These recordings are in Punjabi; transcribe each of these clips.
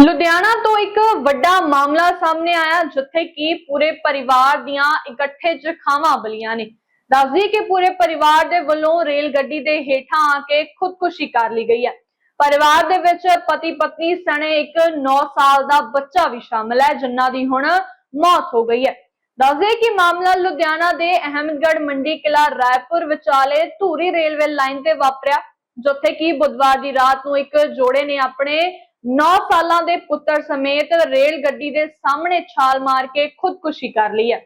ਲੁਧਿਆਣਾ ਤੋਂ ਇੱਕ ਵੱਡਾ ਮਾਮਲਾ ਸਾਹਮਣੇ ਆਇਆ, ਜਿੱਥੇ ਕਿ ਪੂਰੇ ਪਰਿਵਾਰ ਦੀਆਂ ਇਕੱਠੇ ਜਖਾਵਾਂ ਬਲੀਆਂ ਨੇ। ਦੱਸਦੀ ਕਿ ਪੂਰੇ ਪਰਿਵਾਰ ਦੇ ਵੱਲੋਂ ਰੇਲ ਗੱਡੀ ਦੇ ਹੇਠਾਂ ਆ ਕੇ ਖੁਦਕੁਸ਼ੀ ਕਰ ਲਈ ਗਈ ਹੈ। ਪਰਿਵਾਰ ਦੇ ਵਿੱਚ ਪਤੀ ਪਤਨੀ ਸਣੇ ਇੱਕ 9 ਸਾਲ ਦਾ ਬੱਚਾ ਵੀ ਸ਼ਾਮਲ ਹੈ, ਜਿਨ੍ਹਾਂ ਦੀ ਹੁਣ ਮੌਤ ਹੋ ਗਈ ਹੈ। ਦੱਸਦੇ ਕਿ ਮਾਮਲਾ ਲੁਧਿਆਣਾ ਦੇ ਅਹਿਮਦਗੜ੍ਹ ਮੰਡੀ ਕਿਲਾ ਰਾਏਪੁਰ ਵਿਚਾਲੇ ਧੂਰੀ ਰੇਲਵੇ ਲਾਈਨ ਤੇ ਵਾਪਰਿਆ, ਜਿੱਥੇ ਕਿ ਬੁੱਧਵਾਰ ਦੀ ਰਾਤ ਨੂੰ ਇੱਕ ਜੋੜੇ ਨੇ ਆਪਣੇ 9 ਸਾਲਾਂ ਦੇ ਪੁੱਤਰ ਸਮੇਤ ਰੇਲ ਗੱਡੀ ਦੇ ਸਾਹਮਣੇ ਛਾਲ ਮਾਰ ਕੇ ਖੁਦਕੁਸ਼ੀ ਕਰ ਲਈ ਹੈ।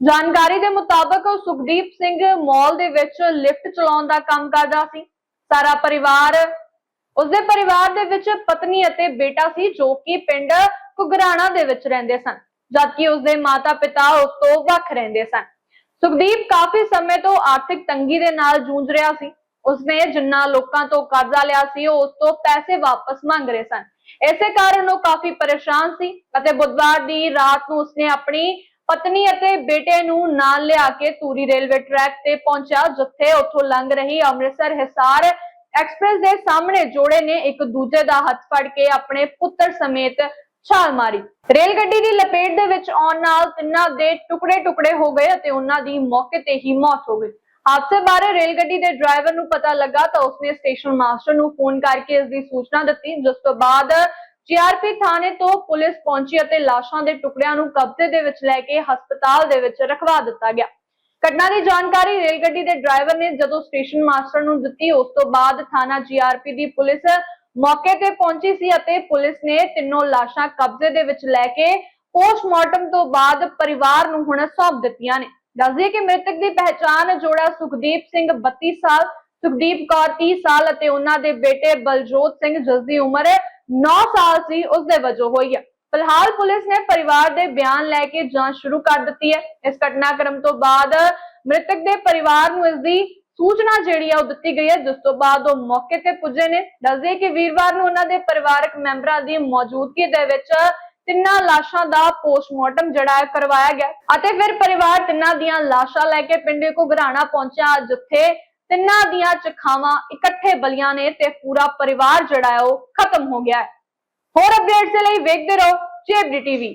ਜਾਣਕਾਰੀ ਦੇ ਮੁਤਾਬਕ ਸੁਖਦੀਪ ਸਿੰਘ ਮਾਲ ਦੇ ਵਿੱਚ ਲਿਫਟ ਚਲਾਉਣ ਦਾ ਕੰਮ ਕਰਦਾ ਸੀ। ਸਾਰਾ ਪਰਿਵਾਰ, ਉਸਦੇ ਪਰਿਵਾਰ ਦੇ ਵਿੱਚ ਪਤਨੀ ਅਤੇ ਬੇਟਾ ਸੀ ਜੋ ਕਿ ਪਿੰਡ ਕੁਗਰਾਣਾ ਦੇ ਵਿੱਚ ਰਹਿੰਦੇ ਸਨ, ਜਦਕਿ ਉਸਦੇ ਮਾਤਾ-ਪਿਤਾ ਉਸ ਤੋਂ ਵੱਖ ਰਹਿੰਦੇ ਸਨ। ਸੁਖਦੀਪ ਕਾਫੀ ਸਮੇਂ ਤੋਂ ਆਰਥਿਕ ਤੰਗੀ ਦੇ ਨਾਲ ਜੂਝ ਰਿਹਾ ਸੀ। ਉਸਨੇ ਜਿੰਨਾ ਲੋਕਾਂ ਤੋਂ ਕਰਜ਼ਾ ਲਿਆ ਸੀ ਉਹ ਉਸ ਤੋਂ ਪੈਸੇ ਵਾਪਸ ਮੰਗ ਰਹੇ ਸਨ। ਇਸੇ ਕਾਰਨ ਉਹ ਕਾਫੀ ਪਰੇਸ਼ਾਨ ਸੀ ਅਤੇ ਬੁੱਧਵਾਰ ਦੀ ਰਾਤ ਨੂੰ ਉਸਨੇ ਆਪਣੀ ਪਤਨੀ ਅਤੇ ਬੇਟੇ ਨੂੰ ਨਾਲ ਲਿਆ ਕੇ ਤੂਰੀ ਰੇਲਵੇ ਟਰੈਕ ਤੇ ਪਹੁੰਚਿਆ, ਜਿੱਥੇ ਉੱਥੋਂ ਲੰਘ ਰਹੀ ਅੰਮ੍ਰਿਤਸਰ ਹਿਸਾਰ ਐਕਸਪ੍ਰੈਸ ਦੇ ਸਾਹਮਣੇ ਜੋੜੇ ਨੇ ਇੱਕ ਦੂਜੇ ਦਾ ਹੱਥ ਫੜ ਕੇ ਆਪਣੇ ਪੁੱਤਰ ਸਮੇਤ ਛਾਲ ਮਾਰੀ। ਰੇਲ ਗੱਡੀ ਦੀ ਲਪੇਟ ਦੇ ਵਿੱਚ ਆਉਣ ਨਾਲ ਤਿੰਨਾਂ ਦੇ ਟੁਕੜੇ-ਟੁਕੜੇ ਹੋ ਗਏ ਅਤੇ ਉਹਨਾਂ ਦੀ ਮੌਕੇ ਤੇ ਹੀ ਮੌਤ ਹੋ ਗਈ। ਹਾਦਸੇ ਬਾਰੇ ਰੇਲ ਗੱਡੀ ਦੇ ਡਰਾਈਵਰ ਨੂੰ ਪਤਾ ਲੱਗਾ ਤਾਂ ਉਸਨੇ ਸਟੇਸ਼ਨ ਮਾਸਟਰ ਨੂੰ ਫੋਨ ਕਰਕੇ ਇਸ ਦੀ ਸੂਚਨਾ ਦਿੱਤੀ, ਜਿਸ ਤੋਂ ਬਾਅਦ ਜੀਆਰਪੀ ਥਾਣੇ ਤੋਂ ਪੁਲਿਸ ਪਹੁੰਚੀ ਅਤੇ ਲਾਸ਼ਾਂ ਦੇ ਟੁਕੜਿਆਂ ਨੂੰ ਕਬਜ਼ੇ ਦੇ ਵਿੱਚ ਲੈ ਕੇ ਹਸਪਤਾਲ ਦੇ ਵਿੱਚ ਰਖਵਾ ਦਿੱਤਾ ਗਿਆ। ਘਟਨਾ ਦੀ ਜਾਣਕਾਰੀ ਰੇਲ ਗੱਡੀ ਦੇ ਡਰਾਈਵਰ ਨੇ ਜਦੋਂ ਸਟੇਸ਼ਨ ਮਾਸਟਰ ਨੂੰ ਦਿੱਤੀ, ਉਸ ਤੋਂ ਬਾਅਦ ਥਾਣਾ ਜੀਆਰਪੀ ਦੀ ਪੁਲਿਸ ਮੌਕੇ ਤੇ ਪਹੁੰਚੀ ਸੀ ਅਤੇ ਪੁਲਿਸ ਨੇ ਤਿੰਨੋਂ ਲਾਸ਼ਾਂ ਕਬਜ਼ੇ ਦੇ ਵਿੱਚ ਲੈ ਕੇ ਪੋਸਟਮਾਰਟਮ ਤੋਂ ਬਾਅਦ ਪਰਿਵਾਰ ਨੂੰ ਹੁਣ ਸੌਂਪ ਦਿੱਤੀਆਂ ਨੇ। ਦੱਸਦੇ ਕਿ ਮ੍ਰਿਤਕ ਦੀ ਪਹਿਚਾਣ ਜੋੜਾ ਸੁਖਦੀਪ ਸਿੰਘ 32 ਸਾਲ, ਸੁਖਦੀਪ ਕੌਰ 30 ਸਾਲ ਅਤੇ ਉਹਨਾਂ ਦੇ ਬੇਟੇ ਬਲਜੋਤ ਸਿੰਘ, ਜਿਸ ਦੀ ਉਮਰ 9 ਸਾਲ ਸੀ, ਉਸ ਦੇ ਵਜੋਂ ਹੋਈ ਹੈ। ਫਿਲਹਾਲ ਪੁਲਿਸ ਨੇ ਪਰਿਵਾਰ ਦੇ ਬਿਆਨ ਲੈ ਕੇ ਜਾਂਚ ਸ਼ੁਰੂ ਕਰ ਦਿੱਤੀ ਹੈ। ਇਸ ਘਟਨਾਕ੍ਰਮ ਤੋਂ ਬਾਅਦ ਮ੍ਰਿਤਕ ਦੇ ਪਰਿਵਾਰ ਨੂੰ ਇਸ ਦੀ ਸੂਚਨਾ ਜਿਹੜੀ ਆ ਉਹ ਦਿੱਤੀ ਗਈ ਹੈ, ਜਿਸ ਤੋਂ ਬਾਅਦ ਉਹ ਮੌਕੇ ਤੇ ਪੁੱਜੇ ਨੇ। ਦੱਸਦੇ ਕਿ ਵੀਰਵਾਰ ਨੂੰ ਉਹਨਾਂ ਦੇ ਪਰਿਵਾਰਕ ਮੈਂਬਰਾਂ ਦੀ ਮੌਜੂਦਗੀ ਦੇ ਵਿੱਚ ਤਿੰਨਾਂ ਲਾਸ਼ਾਂ ਦਾ ਪੋਸਟਮਾਰਟਮ ਜਿਹੜਾ ਹੈ ਕਰਵਾਇਆ ਗਿਆ ਅਤੇ ਫਿਰ ਪਰਿਵਾਰ ਤਿੰਨਾਂ ਦੀਆਂ ਲਾਸ਼ਾਂ ਲੈ ਕੇ ਪਿੰਡ ਘੁਗਰਾਣਾ ਪਹੁੰਚਿਆ, ਜਿੱਥੇ ਤਿੰਨਾਂ ਦੀਆਂ ਚਖਾਵਾਂ ਇਕੱਠੇ ਬਲੀਆਂ ਨੇ ਤੇ ਪੂਰਾ ਪਰਿਵਾਰ ਜਿਹੜਾ ਹੈ ਉਹ ਖਤਮ ਹੋ ਗਿਆ ਹੈ। ਹੋਰ ਅਪਡੇਟਸ ਲਈ ਵੇਖਦੇ ਰਹੋ ਜੇਬਡੀ ਟੀਵੀ।